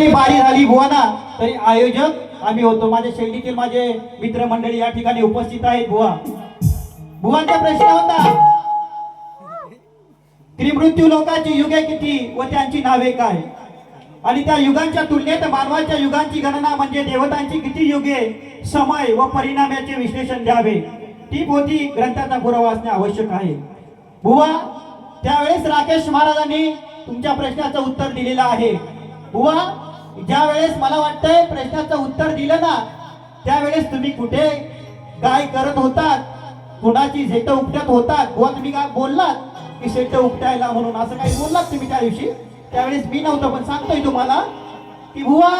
जरी बारी झाली बुवाना तरी आयोजक आम्ही होतो. माझ्या शैलीतील माझे मित्रमंडळी या ठिकाणी उपस्थित आहेत बुवा. बुवांचा प्रश्न होता त्रिमृत्यू लोकांची युगे किती व त्यांची नावे काय? आणि त्या युगांच्या तुलनेत मानवाच्या युगांची गणना म्हणजे देवतांची किती युगे समय व परिणामाचे विश्लेषण द्यावे? ती पोथी ग्रंथाचा पुरावा असणे आवश्यक आहे. बुवा त्यावेळेस राकेश महाराजांनी तुमच्या प्रश्नाचं उत्तर दिलेलं आहे. बुवा ज्या वेळेस मला वाटतंय प्रश्नाचं उत्तर दिलं ना त्यावेळेस तुम्ही कुठे काय करत होतात? कुणाची झेट उपटत होतात? किंवा तुम्ही काय बोललात की शेट उपटायला म्हणून? असं काही बोललात तुम्ही त्या दिवशी? त्यावेळेस मी नव्हतं पण सांगतोय तुम्हाला की बुवा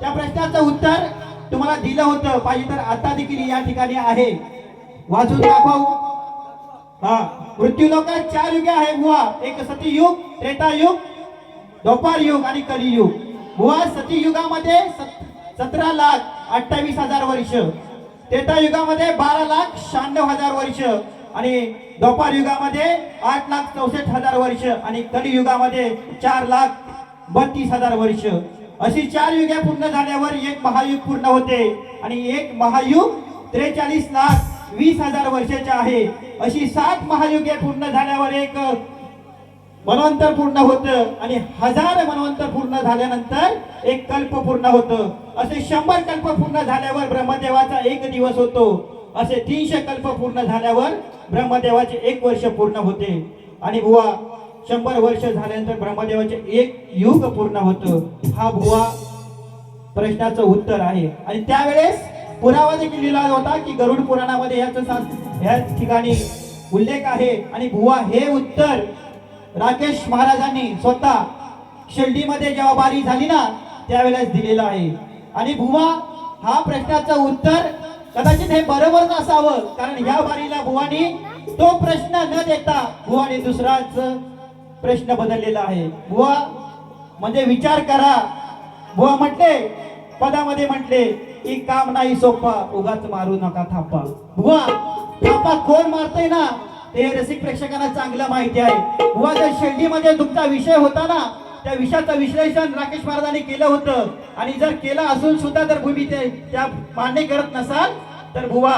त्या प्रश्नाचं उत्तर तुम्हाला दिलं होतं. पाहिजे तर आता देखील या ठिकाणी आहे. वाचून दाखवू. हा मृत्यू लोकात चार युगे आहे बुवा. एक सतीयुग त्रेतायुग द्वापार युग आणि कलियुग. बुवा सतीयुगामध्ये सत- सतरा लाख अठ्ठावीस हजार वर्ष. त्रेतायुगामध्ये बारा लाख शहाण्णव हजार वर्ष. आणि द्वापार युगामध्ये आठ लाख चौसष्ट हजार वर्ष. आणि कलियुगामध्ये चार लाख बत्तीस हजार वर्ष. अशी चार युगे पूर्ण झाल्यावर एक महायुग पूर्ण होते. आणि एक महायुग त्रेचाळीस लाख वीस हजार वर्षाचे आहे. अशी सात महायुगे पूर्ण झाल्यावर एक मनवंतर पूर्ण होतं आणि हजार मनवंतर पूर्ण झाल्यानंतर एक कल्प पूर्ण होतं. असे शंभर कल्प पूर्ण झाल्यावर ब्रह्मदेवाचा एक दिवस होतो. असे तीनशे कल्प पूर्ण झाल्यावर ब्रह्मदेवाचे एक वर्ष पूर्ण होते. आणि बुवा शंभर वर्ष झाल्यानंतर ब्रह्मदेवाचे एक युग पूर्ण होतं. हा बुवा प्रश्नाचं उत्तर आहे. आणि त्यावेळेस पुरावा देखील लिहिला होता की गरुड पुराणामध्ये याचं सा- ठिकाणी उल्लेख आहे. आणि बुवा हे उत्तर राकेश महाराजांनी स्वतः शिर्डीमध्ये जेव्हा बारी झाली ना त्यावेळेस दिलेलं आहे. आणि भुवा हा प्रश्नाचं उत्तर कदाचित हे बरोबरच असावं कारण ह्या बारीला भुवानी तो प्रश्न न देता भुवाने दुसराच प्रश्न बदललेला आहे. भुवा म्हणजे विचार करा. भुवा म्हटले पदामध्ये म्हटले की काम नाही सोपा उगाच मारू नका थापा. भुवा थापा कोण मारतय ना? ते रसिक प्रेक्षकांना चांगलं माहिती आहे. बुवा जर शेंडीमध्ये तुमचा विषय होता ना त्या विषयाचं विश्लेषण राकेश महाराजांनी केलं होतं. आणि जर केलं असून सुद्धा जर भूमी ते त्या मान्य करत नसाल तर बुवा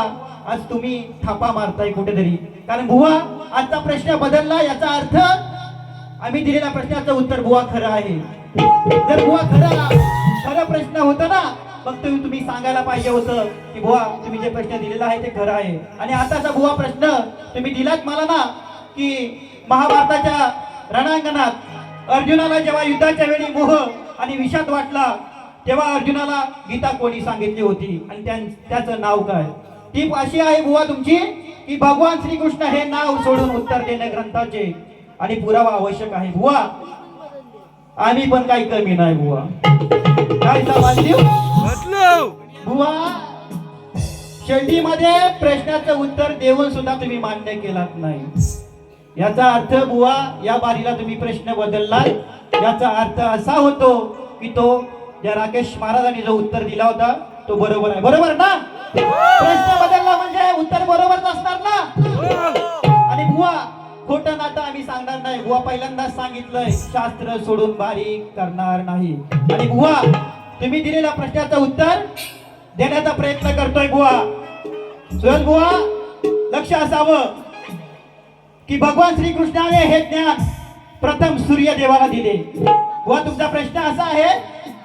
आज तुम्ही थापा मारताय कुठेतरी. कारण बुवा आजचा प्रश्न बदलला याचा अर्थ आम्ही दिलेल्या प्रश्नाचं उत्तर बुवा खरं आहे. जर बुवा खरं खरं प्रश्न होता ना फक्त तुम्ही सांगायला पाहिजे होतं की बुवा तुम्ही जे प्रश्न दिलेला आहे ते खरं आहे. आणि आताचा बुवा प्रश्न तुम्ही दिलात मला ना की महाभारताच्या रणांगणात अर्जुनाला जेव्हा युद्धाच्या वेळी मोह आणि विषाद वाटला तेव्हा अर्जुनाला गीता कोणी सांगितली होती? आणि त्याचं नाव काय? ती अशी आहे बुवा तुमची की भगवान श्रीकृष्ण हे नाव सोडून उत्तर देणे ग्रंथाचे आणि पुरावा आवश्यक आहे. बुवा आम्ही पण काही कमी नाही बुवा. काय बुवा शेंडीमध्ये प्रश्नाचं उत्तर देऊन सुद्धा तुम्ही मान्य केलात नाही. याचा अर्थ बुवा या बारीला तुम्ही प्रश्न बदलला याचा अर्थ असा होतो की तो ज्या राकेश महाराजांनी जो उत्तर दिला होता तो बरोबर आहे. बरोबर ना? प्रश्न बदलला म्हणजे उत्तर बरोबरच असणार ना? आणि बुवा खोटं नाटं आम्ही सांगणार नाही. बुवा पहिल्यांदाच सांगितलंय शास्त्र सोडून बारीक करणार नाही. आणि बुवा तुम्ही दिलेल्या प्रश्नाचं उत्तर देण्याचा प्रयत्न करतोय बुवा. सुरज बुवा लक्ष असावं की भगवान श्रीकृष्णाने हे ज्ञान प्रथम सूर्यदेवाला दिले. बुवा तुमचा प्रश्न असा आहे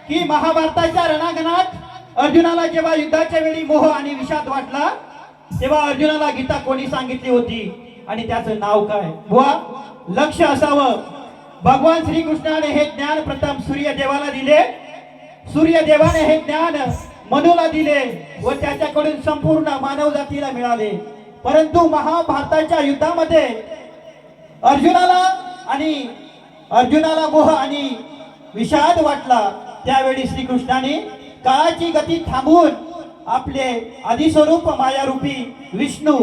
की महाभारताच्या रणांगणात अर्जुनाला जेव्हा युद्धाच्या वेळी मोह आणि विषाद वाटला तेव्हा अर्जुनाला गीता कोणी सांगितली होती आणि त्याचं नाव काय? बुवा लक्ष असावं. भगवान श्रीकृष्णाने हे ज्ञान प्रथम सूर्यदेवाला दिले. सूर्यदेवाने हे ज्ञान मनुला दिले व त्याच्याकडून संपूर्ण मानव जातीला मिळाले. परंतु महाभारताच्या युद्धामध्ये अर्जुनाला आणि अर्जुनाला मोह आणि विषाद वाटला. त्यावेळी श्रीकृष्णाने काळाची गती थांबवून आपले आदिस्वरूप मायारूपी विष्णू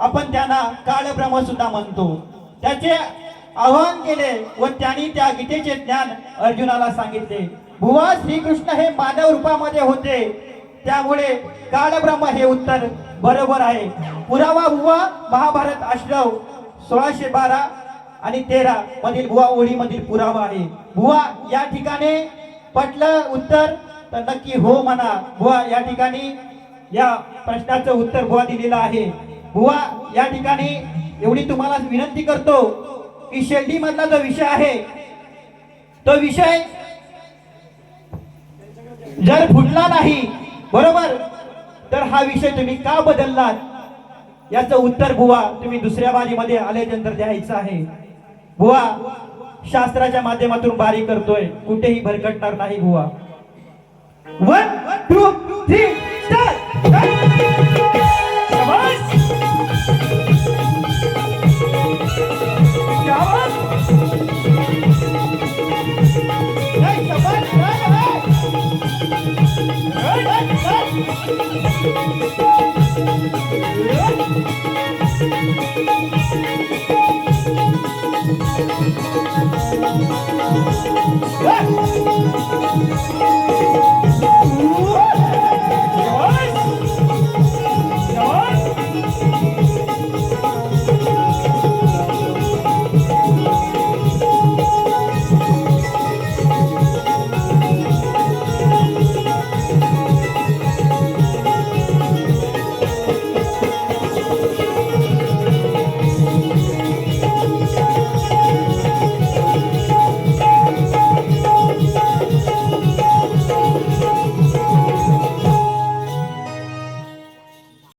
आपण त्यांना काळब्रह्म सुद्धा म्हणतो. त्याचे आवाहन केले व त्यांनी त्या गीतेचे ज्ञान अर्जुनाला सांगितले. भुवा श्रीकृष्ण हे मानव रूपामध्ये होते. त्यामुळे काळब्रह्म हे उत्तर बरोबर आहे. पुरावा भुवा महाभारत आश्रव सोळाशे बारा आणि तेरा मधील भुवा ओळी मधील पुरावा आहे. भुवा या ठिकाणी पटलं उत्तर तर नक्की हो म्हणा. भुवा या ठिकाणी या प्रश्नाचं उत्तर भुवा दिलेलं आहे. भुवा या ठिकाणी एवढी तुम्हाला विनंती करतो. ही शेल्डी मधला जो विषय आहे तो विषय जर फुटला नाही बरोबर? तर हा विषय तुम्ही का बदललात? याचं उत्तर बुवा तुम्ही दुसऱ्या बारीमध्ये आल्यानंतर द्यायचं आहे. बुवा शास्त्राच्या माध्यमातून बारी करतोय. कुठेही भरकटणार नाही बुवा. One two three Ah!